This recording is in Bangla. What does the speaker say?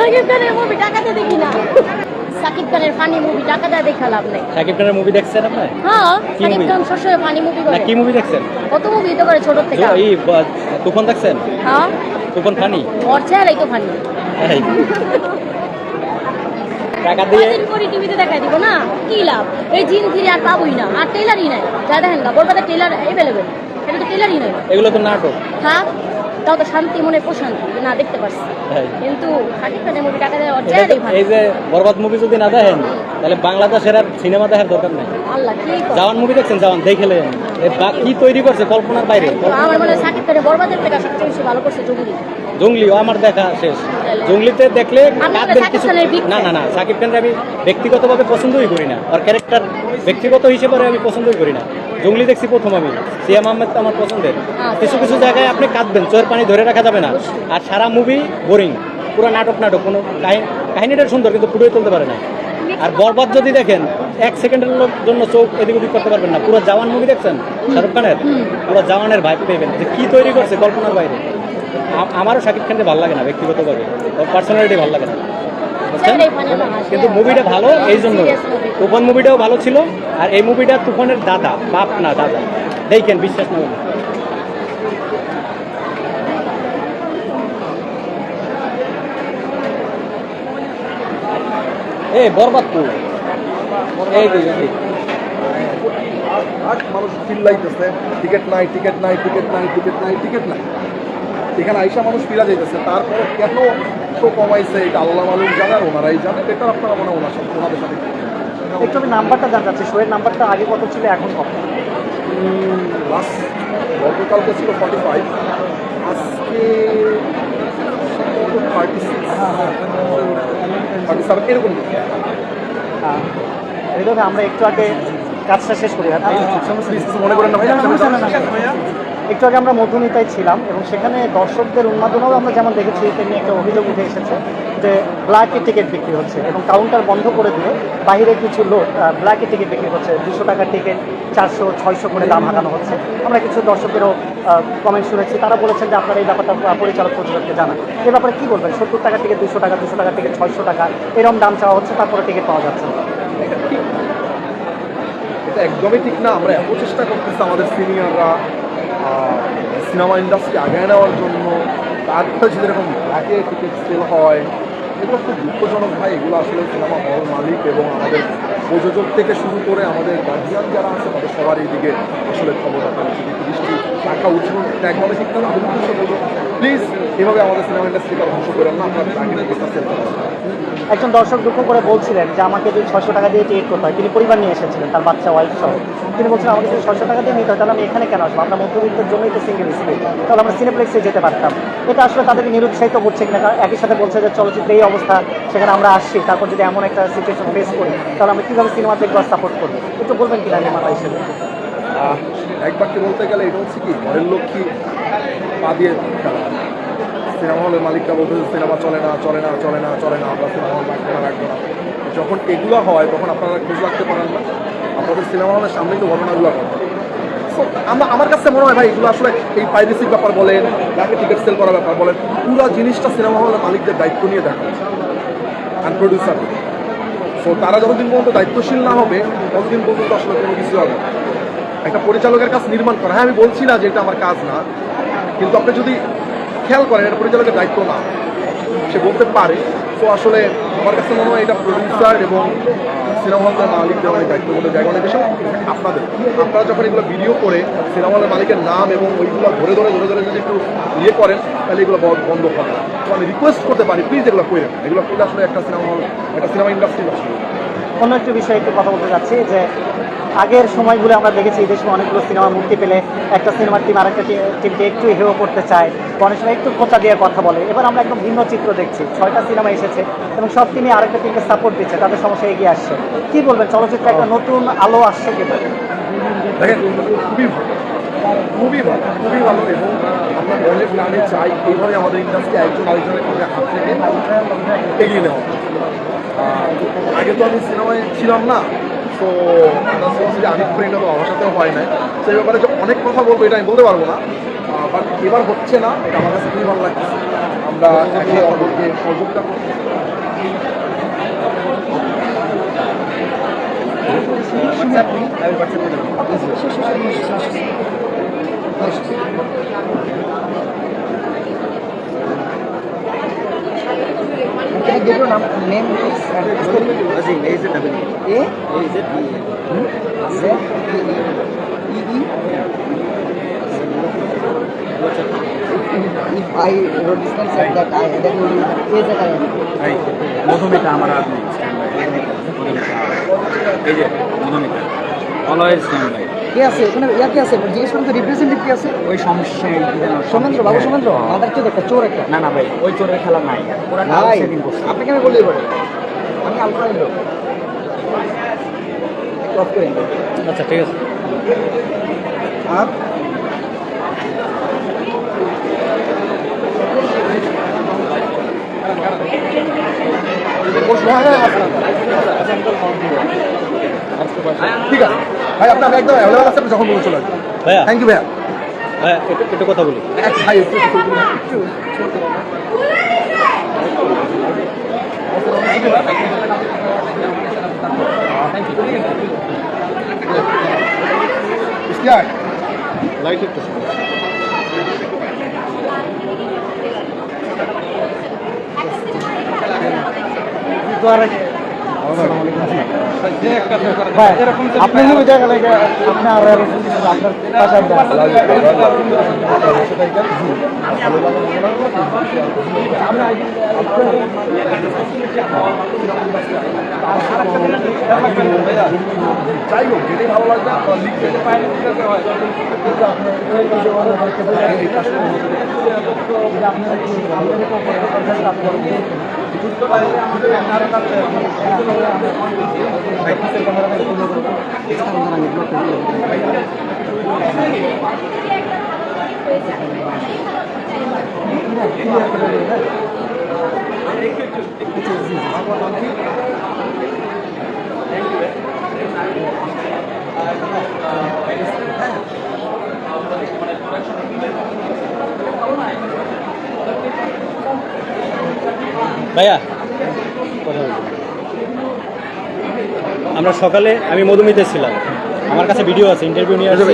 সাকিব খানের মুভি টাকাতে দেখি না। সাকিব খানের ফানি মুভি টাকাতে দেখা লাভ নেই। সাকিব খানের মুভি দেখছেন আপনি? হ্যাঁ সাকিব খান সবসময় ফানি মুভি না করে। কি মুভি দেখছেন? কত মুভি তো করে ছোট থেকে। এই তুফান দেখছেন? হ্যাঁ। তুফান ফানি ওর চেহারাই তো ফানি টাকা দিয়ে করে টিভিতে দেখাই দিব না? কি লাভ? এই জিন ফিরে আর পাবোই না। আর টেলারই নাই। যা দেখেন বলবাতে টেলার এভেলেবেল এটা তো টেলারই নাই। এগুলো তো নাটক। থাক তাও তো শান্তি মনে প্রশান্তি না দেখতে পারছি। এই। কিন্তু খানের মুভি টাকা এই যে বরবাদ মুভি যদি না দেখেন তাহলে বাংলাদেশের আর সিনেমা দেখার দরকার নাই। আল্লাহ কি করে? জাওয়ান মুভি দেখছেন? জাওয়ান কি তৈরি করছে কল্পনার বাইরে? আমার মনে হয় খানের বরবাদের থেকে সবচেয়ে বেশি ভালো করছে জঙ্গলি। জঙ্গলিও আমার দেখা শেষ। জঙ্গলিতে দেখলে কিছু না না না সাকিব খানকে আমি ব্যক্তিগতভাবে পছন্দই করি না। আর ক্যারেক্টার ব্যক্তিগত হিসেবে আমি পছন্দই করি না। জঙ্গলি দেখছি প্রথম আমি। সিয়াম আহমেদ তো আমার পছন্দের। কিছু কিছু জায়গায় আপনি কাঁদবেন চোখের পানি ধরে রাখা যাবে না। আর সারা মুভি বোরিং পুরো নাটক নাটক কোনো কাহিনী কাহিনীটা সুন্দর কিন্তু ফুটিয়ে তুলতে পারে না। আর বরবাদ যদি দেখেন এক সেকেন্ডের জন্য চোখ এদিক ওদিক করতে পারবেন না। পুরো জাওয়ান মুভি দেখছেন? শাহরুখ খানের? পুরো জাওয়ানের ভাই পেবেন যে কি তৈরি করছে কল্পনার বাইরে। আমারও শাকিব খানকে ভালো লাগে না ব্যক্তিগতভাবে। ওর পার্সোনালিটি ভালো লাগে না। বুঝছেন? কিন্তু মুভিটা ভালো এই জন্য। তুফান মুভিটাও ভালো ছিল আর এই মুভিটা তুফানের দাদা বাপ না দাদা। দেখেন বিশ্বাস না। এই বরবাদ তো। এই মানুষ চিল্লাইতেছে টিকিট নাই টিকিট নাই টিকিট নাই টিকিট নাই টিকিট নাই। এখানে আইসা মানুষ ফিরা যাইতেছে। তারপরে কেন শো কমাইছে এটা? আল্লাহ মালুম জানে আর ওনারাই জানে। এটা আপনারা মনে ওনার সাথে ওনাদের সাথে একটু আমি নাম্বারটা জানতে চাচ্ছি। শোয়ের নাম্বারটা আগে কত ছিল এখন কত? লাস্ট গতকালকে ছিল ফর্টি ফাইভ আজকে থার্টি সিক্স থার্টি সেভেন এরকম। আমরা একটু আগে কাজটা শেষ করি Please, মনে করেন না ভাই সমস্যা না, না। একটু আগে আমরা মধুমিতায় ছিলাম এবং সেখানে দর্শকদের উন্মাদনাও আমরা যেমন দেখেছি তেমনি একটা অভিযোগ উঠে এসেছে যে ব্ল্যাকে টিকিট বিক্রি হচ্ছে এবং কাউন্টার বন্ধ করে দিয়ে বাইরে কিছু লোক ব্ল্যাকে টিকিট বিক্রি করছে। দুশো টাকার টিকিট চারশো ছয়শো করে দাম হাঁকানো হচ্ছে। আমরা কিছু দর্শকেরও কমেন্ট শুনেছি। তারা বলেছেন যে আপনারা এই ব্যাপারটা পরিচালক প্রযোজককে জানান। এ ব্যাপারে কী বলবেন? সত্তর টাকা থেকে দুশো টাকা দুশো টাকা থেকে ছয়শো টাকা এরকম দাম চাওয়া হচ্ছে তারপরে টিকিট পাওয়া যাচ্ছে। এটা একদমই ঠিক না। আমরা এত চেষ্টা করতেছি আমাদের সিনিয়ররা সিনেমা ইন্ডাস্ট্রি আগায় নেওয়ার জন্য। তারপরে যদি এরকম ব্ল্যাকে টিকিট সেল হয়, এগুলো খুব দুঃখজনক ভাই। এগুলো আসলে সিনেমা হল মালিক এবং আমাদের প্রযোজক থেকে শুরু করে আমাদের গার্জিয়ান যারা আছে, তাদের সবার এই দিকে আসলে উচিত একটু দৃষ্টি রাখা উচিত একদমই ঠিক আমি উদ্দেশ্য বলব প্লিজ এভাবে আমাদের সিনেমা ইন্ডাস্ট্রিকে ধ্বংস করেন না একজন দর্শক দুঃখ করে বলছিলেন যে, আমাকে যদি ছয়শো টাকা দিয়ে টিকিট করতে হয়। তিনি পরিবার নিয়ে এসেছিলেন, তার বাচ্চা ওয়াইফ সহ। তিনি বলছিলেন, আমাকে যদি ছয়শো টাকা দিয়ে নিতে হয়, তাহলে আমি এখানে কেন আসব? আমরা মধ্যবিত্তের জন্যই তো সিঙ্গেল স্ক্রিন তাহলে আমরা সিনেপ্লেক্সে যেতে পারতাম। এটা আসলে তাদেরকে নিরুৎসাহিত করছে কিনা, কারণ একই সাথে বলছে যে, চলচ্চিত্রে এই অবস্থা, সেখানে আমরা আসছি। তারপর যদি এমন একটা সিচুয়েশন ফেস করি, তাহলে আমরা কীভাবে সিনেমা দেখব সাপোর্ট করব? একটু বলবেন কিনা নির্মাতা হিসেবে? এক বাক্যে বলতে গেলে এটা হচ্ছে কি, ঘরের লোক কি পা দিয়ে খেলা। সিনেমা হলের মালিকরা বলতেছে সিনেমা চলে না চলে না চলে না চলে না, আমরা সিনেমা হল রাখব না রাখব না যখন এগুলো হয়, তখন আপনারা খোঁজ রাখতে পারেন না। আপনাদের সিনেমা হলের সামনেই তো ঘটনাগুলো ঘটে আমার আমার কাছে মনে হয় ভাই, এগুলো আসলে এই পাইরেসির ব্যাপার বলেন, যাকে টিকিট সেল করার ব্যাপার বলেন, পুরো জিনিসটা সিনেমা হলের মালিকদের দায়িত্ব নিয়ে দেখা অ্যান্ড প্রডিউসার সো তারা যতদিন পর্যন্ত দায়িত্বশীল না হবে, ততদিন পর্যন্ত আসলে কোনো কিছু হবে একটা পরিচালকের কাজ নির্মাণ করা। হ্যাঁ আমি বলছি না যে এটা আমার কাজ না, কিন্তু আপনি যদি খেয়াল করেন, এটা পরিচালকের দায়িত্ব না। সে বলতে পারে। তো আসলে আমার কাছে মনে হয় এটা প্রডিউসার এবং সিনেমা হলের মালিকদের অনেক দায়িত্ব বলে জায়গা অনেক বেশি আপনাদের। আপনারা যখন এগুলো ভিডিও করে সিনেমা হলের মালিকের নাম এবং ওইগুলো ধরে ধরে ধরে ধরে যদি একটু ইয়ে করেন, তাহলে এগুলো বন্ধ হবে তো আমি রিকোয়েস্ট করতে পারি প্লিজ এগুলো করে এগুলো করলে আসলে একটা সিনেমা হল, একটা সিনেমা ইন্ডাস্ট্রি নষ্ট। অন্য একটি বিষয়ে একটু কথা বলতে চাচ্ছি যে আগের সময়গুলো আমরা দেখেছি এই দেশে অনেকগুলো সিনেমা মুক্তি পেলে একটা সিনেমার টিম আরেকটা টিমকে একটু হেও করতে চায় অনেক সময় একটু খোঁচা দিয়ে কথা বলে। এবার আমরা একদম ভিন্ন চিত্র দেখছি ছয়টা সিনেমা এসেছে এবং সব টিমই আরেকটা টিমকে সাপোর্ট দিচ্ছে তাদের সমস্যা এগিয়ে আসছে। কি বলবেন চলচ্চিত্রে একটা নতুন আলো আসছে দেখেন খুবই ভালো খুবই ভালো খুবই ভালো এবং আমরা চাই এইভাবে আমাদের ইন্ডাস্ট্রি একজন আরেকজনের হাত থেকে এগিয়ে নেওয়া। আর আগে তো আমি সিনেমায় ছিলাম না তো আমি ফ্রেন্ড তো আমার সাথেও হয় নাই। সেই ব্যাপারে যে অনেক কথা বলব এটা আমি বলতে পারব না। বাট এবার হচ্ছে না এটা আমার কাছে খুবই ভালো লাগছে। আমরা একে অপরকে সহযোগিতা করছি Can I get Z E E E. If I wrote this one said that I that will be A Z I Madhumita আমার আপনি স্ট্যান্ড বাই এই যে মধুমিতা অলওয়েজ স্ট্যান্ড বাই কে আছে? এখানে ইয়া কে আছে? জিজ্ঞেস করুন তো রিপ্রেজেন্টেটিভ কে আছে? ওই সমস্যা সমেন্দ্র বাবু সমেন্দ্র মাদার চোদ একটা চোর একটা। না না ভাই ওই চোরের খেলা নাই। ওরা নাই। আপনাকে আমি বললেই পারে আমি আলফাইল লোক অফ করেন আচ্ছা ঠিক আছে। আর? ঠিক আছে। ভাই আপনার একদম অ্যাভেলেবল আছে আপনি যখন বলে চলে আসবেন। ভাইয়া। থ্যাংক ইউ ভাইয়া। ভাইয়া একটু একটু কথা বলি। এক ভাই একটু একটু একটু ইশতিয়াক, লাইট একটু ভাই আপনি ওই জায়গায় লেগে আপনি আর আপনার পাশে যাই হোক যেটাই ভালো লাগবে আপনার লিখতে কিন্তু আপনার এই যে আমাদের এই কাজটা ভাইয়া। আমরা সকালে আমি মধুমিতে ছিলাম। আমার কাছে ভিডিও আছে ইন্টারভিউ নিয়ে আসছি।